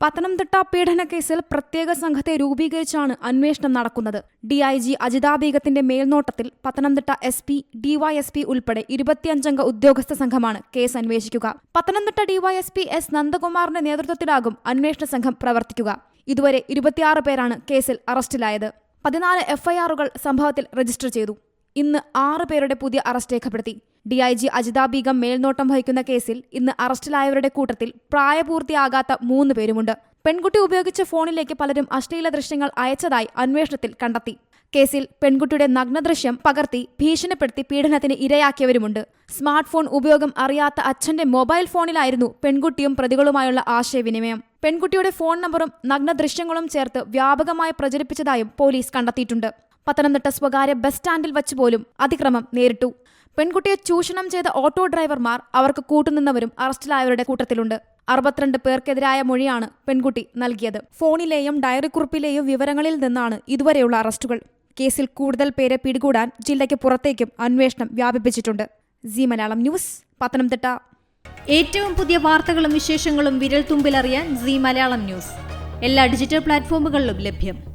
പത്തനംതിട്ട പീഡനക്കേസിൽ പ്രത്യേക സംഘത്തെ രൂപീകരിച്ചാണ് അന്വേഷണം നടക്കുന്നത്. ഡി ഡിഐജി അജിതാ ബീഗത്തിന്റെ മേൽനോട്ടത്തിൽ പത്തനംതിട്ട എസ് പി ഡിവൈഎസ്പി ഉൾപ്പെടെ ഇരുപത്തിയഞ്ചംഗ ഉദ്യോഗസ്ഥ സംഘമാണ് കേസ് അന്വേഷിക്കുക. പത്തനംതിട്ട ഡിവൈഎസ്പി എസ് നന്ദകുമാറിന്റെ നേതൃത്വത്തിലാകും അന്വേഷണ സംഘം പ്രവർത്തിക്കുക. ഇതുവരെ ഇരുപത്തിയാറ് പേരാണ് കേസിൽ അറസ്റ്റിലായത്. പതിനാല് എഫ്ഐആറുകൾ സംഭവത്തിൽ രജിസ്റ്റർ ചെയ്തു. ഇന്ന് ആറ് പേരുടെ പുതിയ അറസ്റ്റ് രേഖപ്പെടുത്തി. ഡിഐജി അജിതാ ബീഗം മേൽനോട്ടം വഹിക്കുന്ന കേസിൽ ഇന്ന് അറസ്റ്റിലായവരുടെ കൂട്ടത്തിൽ പ്രായപൂർത്തിയാകാത്ത മൂന്ന് പേരുമുണ്ട്. പെൺകുട്ടി ഉപയോഗിച്ച ഫോണിലേക്ക് പലരും അശ്ലീല ദൃശ്യങ്ങൾ അയച്ചതായി അന്വേഷണത്തിൽ കണ്ടെത്തി. കേസിൽ പെൺകുട്ടിയുടെ നഗ്നദൃശ്യം പകർത്തി ഭീഷണിപ്പെടുത്തി പീഡനത്തിന് ഇരയാക്കിയവരുമുണ്ട്. സ്മാർട്ട് ഫോൺ ഉപയോഗം അറിയാത്ത അച്ഛന്റെ മൊബൈൽ ഫോണിലായിരുന്നു പെൺകുട്ടിയും പ്രതികളുമായുള്ള ആശയവിനിമയം. പെൺകുട്ടിയുടെ ഫോൺ നമ്പറും നഗ്നദൃശ്യങ്ങളും ചേർത്ത് വ്യാപകമായി പ്രചരിപ്പിച്ചതായും പോലീസ് കണ്ടെത്തിയിട്ടുണ്ട്. പത്തനംതിട്ട സ്വകാര്യ ബസ് സ്റ്റാൻഡിൽ വച്ച് പോലും അതിക്രമം നേരിട്ടു. പെൺകുട്ടിയെ ചൂഷണം ചെയ്ത ഓട്ടോ ഡ്രൈവർമാർ അവർക്ക് കൂട്ടുനിന്നവരും അറസ്റ്റിലായവരുടെ കൂട്ടത്തിലുണ്ട്. അറുപത്തിരണ്ട് പേർക്കെതിരായ മൊഴിയാണ് പെൺകുട്ടി നൽകിയത്. ഫോണിലെയും ഡയറിക്കുറിപ്പിലെയും വിവരങ്ങളിൽ നിന്നാണ് ഇതുവരെയുള്ള അറസ്റ്റുകൾ. കേസിൽ കൂടുതൽ പേരെ പിടികൂടാൻ ജില്ലയ്ക്ക് പുറത്തേക്കും അന്വേഷണം വ്യാപിപ്പിച്ചിട്ടുണ്ട്. Zee Malayalam news Pathanamthitta. ഏറ്റവും പുതിയ വാർത്തകളും വിശേഷങ്ങളും വിരൽ തുമ്പിലറിയാൻ സി മലയാളം ന്യൂസ്. എല്ലാ ഡിജിറ്റൽ പ്ലാറ്റ്ഫോമുകളിലും ലഭ്യം.